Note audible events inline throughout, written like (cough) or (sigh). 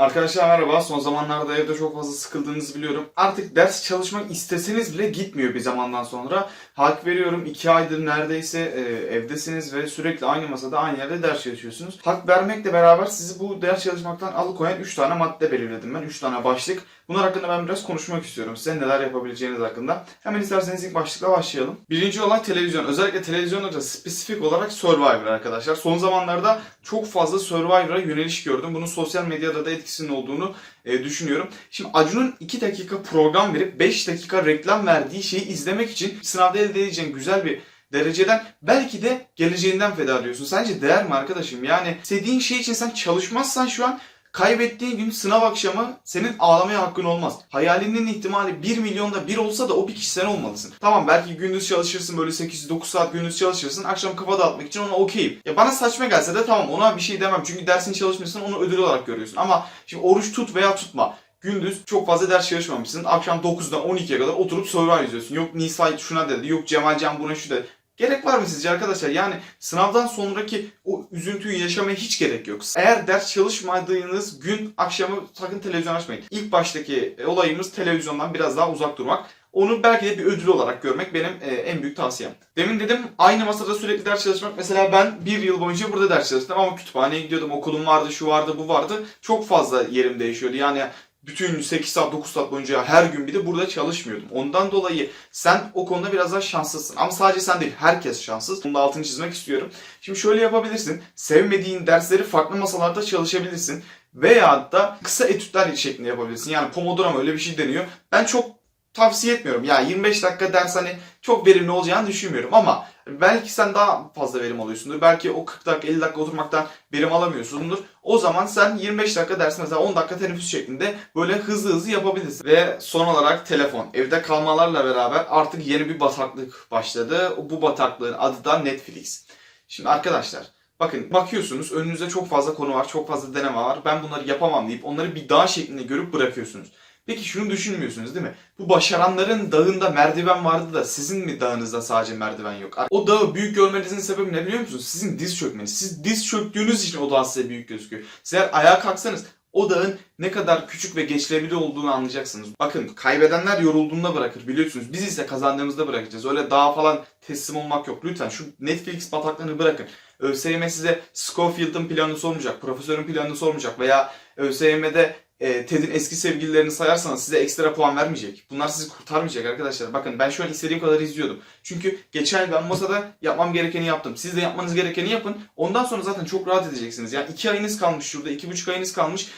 Arkadaşlar merhaba. Son zamanlarda evde çok fazla sıkıldığınızı biliyorum. Artık ders çalışmak isteseniz bile gitmiyor bir zamandan sonra. Hak veriyorum 2 aydır neredeyse e, evdesiniz ve sürekli aynı masada aynı yerde ders çalışıyorsunuz. Hak vermekle beraber sizi bu ders çalışmaktan alıkoyan 3 tane madde belirledim ben. 3 tane başlık. Bunlar hakkında ben biraz konuşmak istiyorum. Size neler yapabileceğiniz hakkında. Hemen isterseniz ilk başlıkla başlayalım. Birinci olay televizyon. Özellikle televizyonda spesifik olarak Survivor arkadaşlar. Son zamanlarda çok fazla Survivor'a yöneliş gördüm. Bunun sosyal medyada da etkisinin olduğunu e, düşünüyorum. Şimdi Acun'un 2 dakika program verip 5 dakika reklam verdiği şeyi izlemek için sınavda elde edeceğin güzel bir dereceden belki de geleceğinden feda ediyorsun. Sence değer mi arkadaşım? Yani istediğin şey için sen çalışmazsan şu an Kaybettiğin gün sınav akşamı senin ağlamaya hakkın olmaz. Hayalinin ihtimali 1 milyonda 1 olsa da o bir kişi sen olmalısın. Tamam belki gündüz çalışırsın böyle 8-9 saat gündüz çalışırsın. Akşam kafa dağıtmak için ona okeyim. Ya bana saçma gelse de tamam ona bir şey demem. Çünkü dersini çalışmışsın onu ödül olarak görüyorsun. Ama şimdi oruç tut veya tutma. Gündüz çok fazla ders çalışmamışsın. Akşam 9'dan 12'ye kadar oturup Survivor izliyorsun. Yok Nisa şuna dedi. Yok Cemal Can buna şu dedi. Gerek var mı sizce arkadaşlar? Yani sınavdan sonraki o üzüntüyü yaşamaya hiç gerek yok. Eğer ders çalışmadığınız gün akşamı sakın televizyon açmayın. İlk baştaki e, olayımız televizyondan biraz daha uzak durmak. Onu belki de bir ödül olarak görmek benim e, en büyük tavsiyem. Demin dedim aynı masada sürekli ders çalışmak. Mesela ben bir yıl boyunca burada ders çalıştım ama kütüphaneye gidiyordum. Okulum vardı, şu vardı, bu vardı. Çok fazla yerim değişiyordu. Yani bütün 8 saat 9 saat boyunca her gün bir de burada çalışmıyordum. Ondan dolayı sen o konuda biraz daha şanslısın. Ama sadece sen değil herkes şanssız. Bunu da altını çizmek istiyorum. Şimdi şöyle yapabilirsin. Sevmediğin dersleri farklı masalarda çalışabilirsin. Veya da kısa etütler şeklinde yapabilirsin. Yani Pomodoro öyle bir şey deniyor. Ben çok tavsiye etmiyorum. Ya 25 dakika ders hani çok verimli olacağını düşünmüyorum ama belki sen daha fazla verim alıyorsundur. Belki o 40 dakika 50 dakika oturmaktan verim alamıyorsundur. O zaman sen 25 dakika ders mesela 10 dakika teneffüs şeklinde böyle hızlı hızlı yapabilirsin. Ve son olarak telefon. Evde kalmalarla beraber artık yeni bir bataklık başladı. Bu bataklığın adı da Netflix. Şimdi arkadaşlar Bakın bakıyorsunuz önünüzde çok fazla konu var, çok fazla deneme var. Ben bunları yapamam deyip onları bir dağ şeklinde görüp bırakıyorsunuz. Peki şunu düşünmüyorsunuz değil mi? Bu başaranların dağında merdiven vardı da sizin mi dağınızda sadece merdiven yok? O dağı büyük görmenizin sebebi ne biliyor musunuz? Sizin diz çökmeniz. Siz diz çöktüğünüz için o dağ size büyük gözüküyor. Siz eğer ayağa kalksanız o dağın ne kadar küçük ve geçilebilir olduğunu anlayacaksınız. Bakın kaybedenler yorulduğunda bırakır biliyorsunuz. Biz ise kazandığımızda bırakacağız. Öyle dağa falan teslim olmak yok. Lütfen şu Netflix bataklığını bırakın. ÖSYM size Schofield'ın planını sormayacak, profesörün planını sormayacak veya ÖSYM'de e, TED'in eski sevgililerini sayarsanız size ekstra puan vermeyecek. Bunlar sizi kurtarmayacak arkadaşlar. Bakın ben şu an istediğim kadar izliyordum. Çünkü geçen ben masada yapmam gerekeni yaptım. Siz de yapmanız gerekeni yapın. Ondan sonra zaten çok rahat edeceksiniz. Yani iki ayınız kalmış şurada, iki buçuk ayınız kalmış.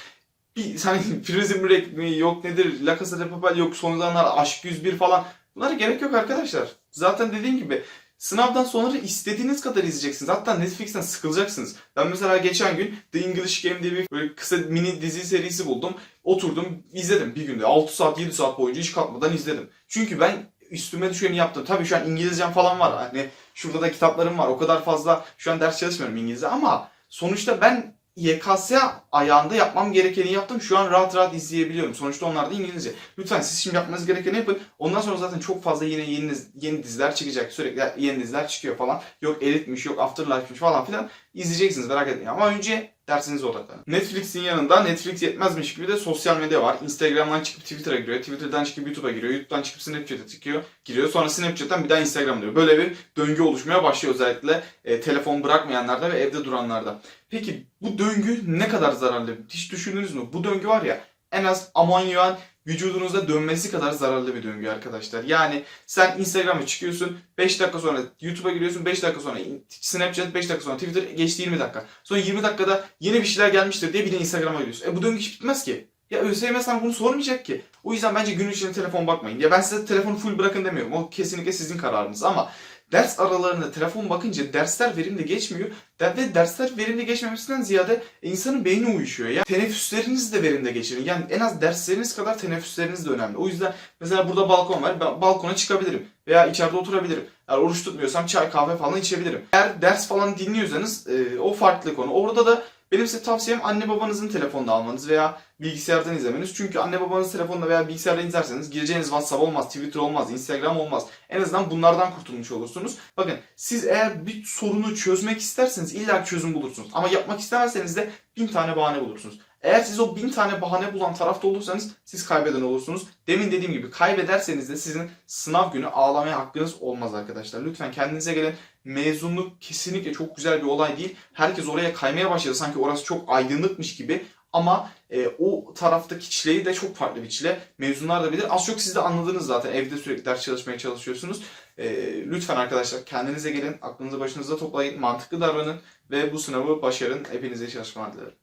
Bir (laughs) hani Prison Break mi yok nedir, La Casa de Papel yok, son zamanlar Aşk 101 falan. Bunlara gerek yok arkadaşlar. Zaten dediğim gibi Sınavdan sonra istediğiniz kadar izleyeceksiniz. Hatta Netflix'ten sıkılacaksınız. Ben mesela geçen gün The English Game diye bir böyle kısa mini dizi serisi buldum. Oturdum izledim bir günde. 6 saat 7 saat boyunca hiç kalkmadan izledim. Çünkü ben üstüme düşeni yaptım. Tabii şu an İngilizcem falan var. Hani şurada da kitaplarım var. O kadar fazla şu an ders çalışmıyorum İngilizce ama sonuçta ben YKS ayağında yapmam gerekeni yaptım. Şu an rahat rahat izleyebiliyorum. Sonuçta onlar da İngilizce. Lütfen siz şimdi yapmanız gerekeni yapın. Ondan sonra zaten çok fazla yine yeni, yeni diziler çıkacak. Sürekli yeni diziler çıkıyor falan. Yok Elite'miş, yok Afterlife'miş falan filan. İzleyeceksiniz merak etmeyin. Ama önce dersinize odaklanın. Netflix'in yanında Netflix yetmezmiş gibi de sosyal medya var. Instagram'dan çıkıp Twitter'a giriyor. Twitter'dan çıkıp YouTube'a giriyor. YouTube'dan çıkıp Snapchat'a çıkıyor. Giriyor. Sonra Snapchat'tan bir daha Instagram diyor. Böyle bir döngü oluşmaya başlıyor özellikle e, telefon bırakmayanlarda ve evde duranlarda. Peki bu döngü ne kadar zararlı? Hiç düşündünüz mü? Bu döngü var ya en az amonyan vücudunuzda dönmesi kadar zararlı bir döngü arkadaşlar. Yani sen Instagram'a çıkıyorsun 5 dakika sonra YouTube'a giriyorsun 5 dakika sonra Snapchat 5 dakika sonra Twitter geçti 20 dakika. Sonra 20 dakikada yeni bir şeyler gelmiştir diye bir de Instagram'a giriyorsun. E bu döngü hiç bitmez ki. Ya ÖSYM sana bunu sormayacak ki. O yüzden bence gün içinde telefon bakmayın. Ya ben size telefonu full bırakın demiyorum. O kesinlikle sizin kararınız ama ders aralarında telefon bakınca dersler verimli geçmiyor. Ve dersler verimli geçmemesinden ziyade insanın beyni uyuşuyor. Ya teneffüslerinizi de verimli geçirin. Yani en az dersleriniz kadar teneffüsleriniz de önemli. O yüzden mesela burada balkon var. Ben balkona çıkabilirim. Veya içeride oturabilirim. Eğer oruç tutmuyorsam çay kahve falan içebilirim. Eğer ders falan dinliyorsanız e, o farklı konu. Orada da benim size tavsiyem anne babanızın telefonda almanız veya bilgisayardan izlemeniz. Çünkü anne babanız telefonda veya bilgisayardan izlerseniz gireceğiniz WhatsApp olmaz, Twitter olmaz, Instagram olmaz. En azından bunlardan kurtulmuş olursunuz. Bakın siz eğer bir sorunu çözmek isterseniz illa çözüm bulursunuz. Ama yapmak istemezseniz de bin tane bahane bulursunuz. Eğer siz o bin tane bahane bulan tarafta olursanız siz kaybeden olursunuz. Demin dediğim gibi kaybederseniz de sizin sınav günü ağlamaya hakkınız olmaz arkadaşlar. Lütfen kendinize gelin. Mezunluk kesinlikle çok güzel bir olay değil. Herkes oraya kaymaya başladı. Sanki orası çok aydınlıkmış gibi. Ama e, o taraftaki çileyi de çok farklı bir çile. Mezunlar da bilir. Az çok siz de anladınız zaten. Evde sürekli ders çalışmaya çalışıyorsunuz. E, lütfen arkadaşlar kendinize gelin. Aklınızı başınıza toplayın. Mantıklı davranın. Ve bu sınavı başarın. Hepinize çalışmalar dilerim.